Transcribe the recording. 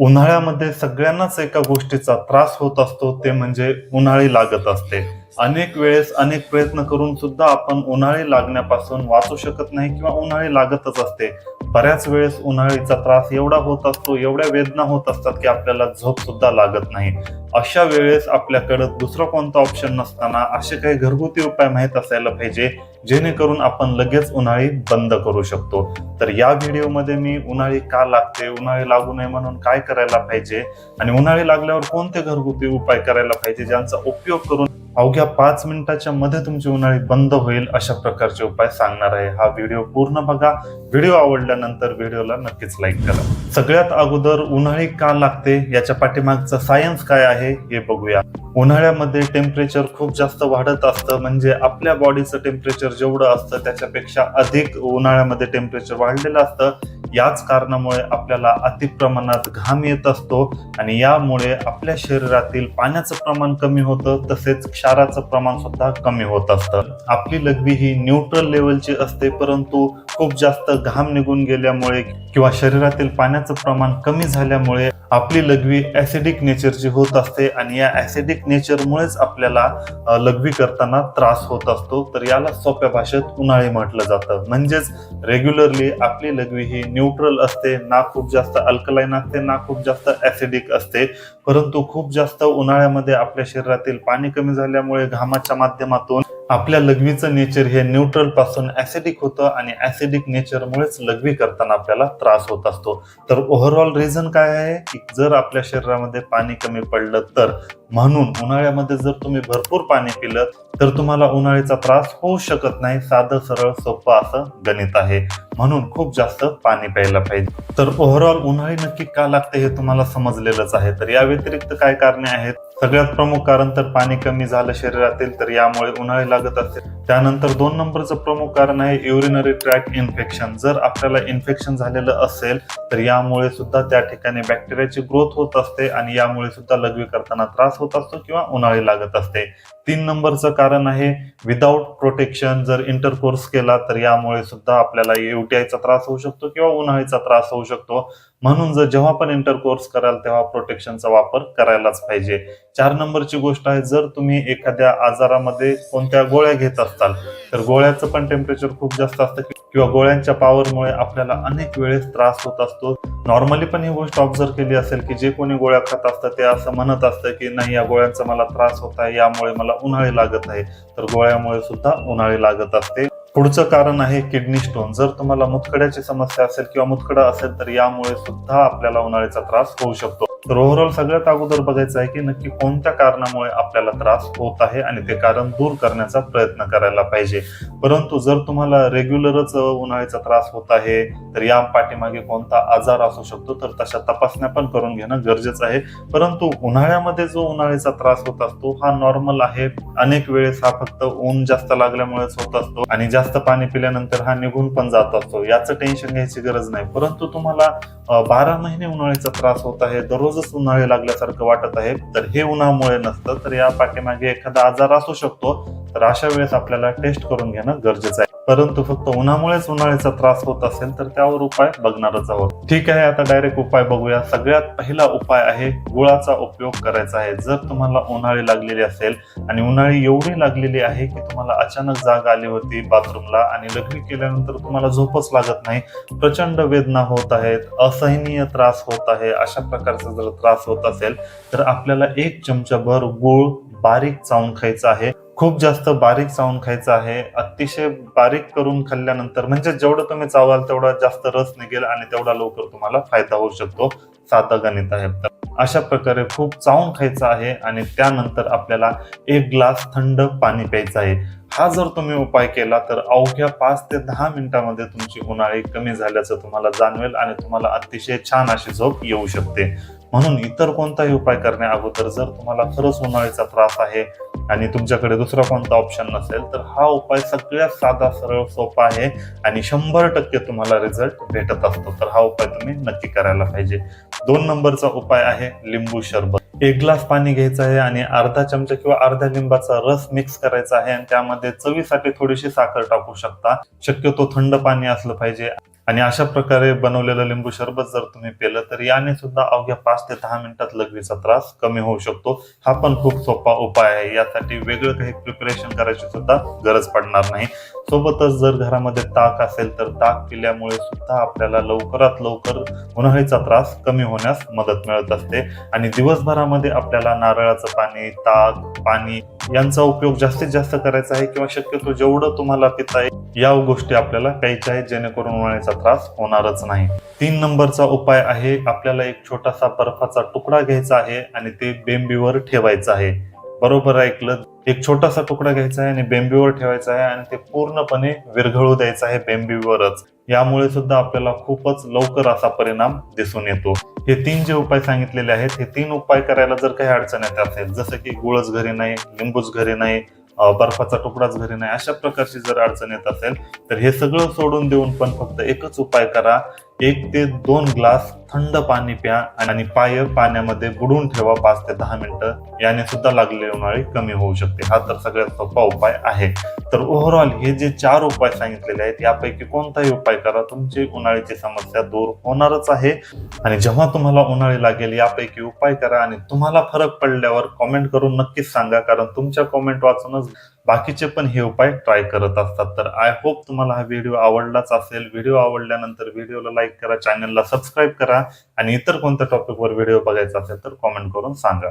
उन्हाळ्यामध्ये सगळ्यांनाच एका गोष्टीचा त्रास होत असतो ते म्हणजे उन्हाळी लागत असते. अनेक वेळेस अनेक प्रयत्न करून सुद्धा आपण उन्हाळी लागण्यापासून वाचू शकत नाही किंवा उन्हाळी लागतच असते. बऱ्याच वेळेस उन्हाळीचा त्रास एवढा होत असतो एवढ्या वेदना होत असतात की आपल्याला झोप सुद्धा लागत नाही. अशा वेळेस आपल्याकडे दुसरा कोणता ऑप्शन नसताना असे काही घरगुती उपाय माहीत असायला पाहिजे जेणेकरून आपण लगेच उन्हाळी बंद करू शकतो. तर या व्हिडिओमध्ये मी उन्हाळी का लागते उन्हाळी लागू नये म्हणून काय करायला पाहिजे आणि उन्हाळी लागल्यावर कोणते घरगुती उपाय करायला पाहिजे ज्यांचा उपयोग करून अवघ्या पाच मिनिटाच्या मध्ये तुमची उन्हाळी बंद होईल अशा प्रकारचे उपाय सांगणार आहे. हा व्हिडिओ पूर्ण बघा. व्हिडिओ आवडल्यानंतर व्हिडिओला नक्कीच लाईक करा. सगळ्यात अगोदर उन्हाळी का लागते? याच्या पाठीमागचं सायन्स काय आहे? हे बघूया. उन्हाळ्यामध्ये टेम्परेचर खूप जास्त वाढत असतं. म्हणजे आपल्या बॉडीचं टेम्परेचर जेवढं असतं त्याच्यापेक्षा अधिक उन्हाळ्यामध्ये टेम्परेचर वाढलेलं असतं. याच कारणामुळे आपल्याला अतिप्रमाणात घाम येत असतो आणि यामुळे आपल्या शरीरातील पाण्याचं प्रमाण कमी होतं तसेच क्षाराचं प्रमाण सुद्धा कमी होत असतं. आपली लघवी ही न्यूट्रल लेवलची असते परंतु खूप जास्त घाम निघून गेल्यामुळे किंवा शरीरातील पाण्याचं प्रमाण कमी झाल्यामुळे आपली लघवी ॲसिडिक नेचरची होत असते आणि या ॲसिडिक नेचरमुळेच आपल्याला लघवी करताना त्रास होत असतो. तर याला सोप्या भाषेत उन्हाळी म्हटलं जातं. म्हणजेच रेग्युलरली आपली लघवी ही न्यूट्रल असते ना खूप जास्त अल्कलाईन असते ना खूप जास्त ॲसिडिक असते. परंतु खूप जास्त उन्हाळ्यामध्ये आपल्या शरीरातील पाणी कमी झाल्यामुळे घामाच्या माध्यमातून आपल्या लघवीचं नेचर हे न्यूट्रलपासून ऍसिडिक होतं आणि ऍसिडिक नेचरमुळेच लघवी करताना आपल्याला त्रास होत असतो. तर ओव्हरऑल रिझन काय आहे? की जर आपल्या शरीरामध्ये पाणी कमी पडलं तर म्हणून उन्हाळ्यामध्ये जर तुम्ही भरपूर पाणी पिलं तर तुम्हाला उन्हाळीचा त्रास होऊ शकत नाही. साधं सरळ सोपं असं गणित आहे. म्हणून खूप जास्त पाणी प्यायला पाहिजे. तर ओव्हरऑल उन्हाळी नक्की का लागते हे तुम्हाला समजलेलंच आहे. तर या व्यतिरिक्त काय कारणे आहेत? सगळ्यात प्रमुख कारण तर पाणी कमी झालं शरीरातील तर यामुळे उन्हाळे लागत असते. त्यानंतर दोन नंबरचं प्रमुख कारण आहे युरिनरी ट्रॅक इन्फेक्शन जर आपल्याला इन्फेक्शन झालेलं असेल तर यामुळे सुद्धा त्या ठिकाणी बॅक्टेरियाची ग्रोथ होत असते आणि यामुळे सुद्धा लघवी करताना त्रास होत असतो किंवा उन्हाळी लागत असते. तीन नंबरचं कारण आहे विदाऊट प्रोटेक्शन जर इंटरकोर्स केला तर यामुळे सुद्धा आपल्याला युटीआयचा त्रास होऊ शकतो किंवा उन्हाळीचा त्रास होऊ शकतो. म्हणून जर जेव्हा पण इंटरकोर्स कराल तेव्हा प्रोटेक्शनचा वापर करायलाच पाहिजे. चार नंबरची गोष्ट आहे जर तुम्ही एखाद्या आजारामध्ये कोणत्या गोळ्या घेत असताल तर गोळ्याचं पण टेम्परेचर खूप जास्त असतं किंवा गोळ्यांच्या पॉवरमुळे आपल्याला अनेक वेळेस त्रास होत असतो. नॉर्मली पण ही गोष्ट ऑब्झर्व केली असेल की जे कोणी गोळ्या खात असतं ते असं म्हणत असतं की नाही या गोळ्यांचा मला त्रास होत आहे यामुळे मला उन्हाळी लागत आहे. तर गोळ्यामुळे सुद्धा उन्हाळी लागत असते. पुढचं कारण आहे किडनी स्टोन जर तुम्हाला मुतखड्याची समस्या असेल किंवा मुतखडा असेल तर यामुळे सुद्धा आपल्याला उन्हाळीचा त्रास होऊ शकतो. तर ओव्हरऑल सगळ्यात अगोदर बघायचं आहे की नक्की कोणत्या कारणामुळे आपल्याला त्रास होत आहे आणि ते कारण दूर करण्याचा प्रयत्न करायला पाहिजे. परंतु जर तुम्हाला रेग्युलरच उन्हाळ्याचा त्रास होत आहे तर या पाठीमागे कोणता आजार असू शकतो तर तशा तपासण्या पण करून घेणं गरजेचं आहे. परंतु उन्हाळ्यामध्ये जो उन्हाळ्याचा त्रास होत असतो हा नॉर्मल आहे. अनेक वेळेस हा फक्त ऊन जास्त लागल्यामुळेच होत असतो आणि जास्त पाणी पिल्यानंतर हा निघून पण जात असतो. याचं टेन्शन घ्यायची गरज नाही. परंतु तुम्हाला बारा महिने उन्हाळ्याचा त्रास होत आहे दररोज रोजच उन्हाळे लागल्यासारखं वाटत आहे. तर हे उन्हामुळे नसतं तर या पाठीमागे एखादा आजार असू शकतो. तर अशा वेळेस आपल्याला टेस्ट करून घेणं गरजेचं आहे. परंतु फक्त उन्हामुळेच उन्हाळ्याचा त्रास होत असेल तर त्यावर उपाय बघणारच आहोत. ठीक आहे आता डायरेक्ट उपाय बघूया. सगळ्यात पहिला उपाय आहे गुळाचा उपयोग करायचा आहे. जर तुम्हाला उन्हाळी लागलेली असेल आणि उन्हाळी एवढी लागलेली आहे की तुम्हाला अचानक जाग आली होती बाथरूमला आणि लग्न केल्यानंतर तुम्हाला झोपच लागत नाही प्रचंड वेदना होत आहेत असहनीय त्रास होत आहे अशा प्रकारचा जर त्रास होत असेल तर आपल्याला एक चमचाभर गुळ बारीक चावून खायचं आहे. खूप जास्त बारीक चावून खायचं आहे. अतिशय बारीक करून खाल्ल्यानंतर म्हणजे जेवढं तुम्ही चावाल तेवढा जास्त रस निघेल आणि तेवढा लवकर तुम्हाला फायदा होऊ शकतो. साधं गणित आहे. तर अशा प्रकारे खूप चावून खायचं आहे आणि त्यानंतर आपल्याला एक ग्लास थंड पाणी प्यायचं आहे. हा जर तुम्ही उपाय केला तर अवघ्या पाच ते दहा मिनिटांमध्ये तुमची उन्हाळी कमी झाल्याचं तुम्हाला जाणवेल आणि तुम्हाला अतिशय छान अशी झोप येऊ शकते. म्हणून इतर कोणताही उपाय करण्या अगोदर जर तुम्हाला खरंच उन्हाळीचा त्रास आहे आणि तुमच्याकडे दुसरा कोणता ऑप्शन नसेल तर हा उपाय सगळ्यात साधा सरळ सोपा आहे आणि शंभर टक्के तुम्हाला रिझल्ट भेटत असतो. तर हा उपाय तुम्ही नक्की करायला पाहिजे. दोन नंबरचा उपाय आहे लिंबू शरबत. एक ग्लास पाणी घ्यायचं आहे आणि अर्धा चमचा किंवा अर्ध्या लिंबाचा रस मिक्स करायचा आहे आणि त्यामध्ये चवीसाठी थोडीशी साखर टाकू शकता. शक्यतो थंड पाणी असलं पाहिजे. आणि अशा प्रकारे बनवलेलं लिंबू सरबत जर तुम्ही पेलं तर याने सुद्धा अवघ्या पाच ते दहा मिनिटात लघवीचा त्रास कमी होऊ शकतो. हा पण खूप सोपा उपाय आहे. यासाठी वेगळं काही प्रिपरेशन करायची सुद्धा गरज पडणार नाही. सोबतच जर घरामध्ये ताक असेल तर ताक पिल्यामुळे सुद्धा आपल्याला लवकरात लवकर उन्हाळीचा त्रास कमी होण्यास मदत मिळत असते. आणि दिवसभरामध्ये आपल्याला नारळाचं पाणी ताक पाणी यांचा उपयोग जास्तीत जास्त करायचा आहे किंवा शक्यतो जेवढं तुम्हाला पिता येईल या गोष्टी आपल्याला प्यायच्या आहेत जेणेकरून उन्हाळ्याचा त्रास होणारच नाही. तीन नंबरचा उपाय आहे आपल्याला एक छोटासा बर्फाचा तुकडा घ्यायचा आहे आणि ते बेंबीवर ठेवायचं आहे. बरोबर ऐकलं? एक छोटासा तुकडा घ्यायचा आहे आणि बेंबीवर ठेवायचा आहे आणि ते पूर्णपणे विरघळू द्यायचं आहे बेंबीवरच. यामुळे सुद्धा आपल्याला खूपच लवकर असा परिणाम दिसून येतो. हे तीन जे उपाय सांगितलेले आहेत हे तीन उपाय करायला जर काही अडचण येत असेल जसं की गुळच घरी नाही लिंबूच घरी नाही बर्फाचा तुकडाच घरी नाही अशा प्रकारची जर अडचण येत असेल तर हे सगळं सोडून देऊन पण फक्त एकच उपाय करा एक ते दोन ग्लास थंड पाणी प्या आणि पाय पाण्यामध्ये बुडवून ठेवा पाच ते दहा मिनिटं. याने सुद्धा लागलेली उन्हाळी कमी होऊ शकते. हा तर सगळ्यात सोपा उपाय आहे. तर ओव्हरऑल हे जे चार उपाय सांगितलेले आहेत यापैकी कोणताही उपाय करा. तुमची उन्हाळीची समस्या दूर होणारच आहे. आणि जेव्हा तुम्हाला उन्हाळी लागेल यापैकी उपाय करा. आणि तुम्हाला फरक पडल्यावर कॉमेंट करून नक्कीच सांगा. कारण तुमच्या कॉमेंट वाचूनच बाकीचे पण हे उपाय ट्राय करत असतात. तर आय होप तुम्हाला हा व्हिडिओ आवडलाच असेल. व्हिडिओ आवडल्यानंतर व्हिडिओला लाईक करा चॅनलला सबस्क्राईब करा आणि इतर कोणत्या टॉपिकवर व्हिडिओ बघायचा असेल तर कॉमेंट करून सांगा.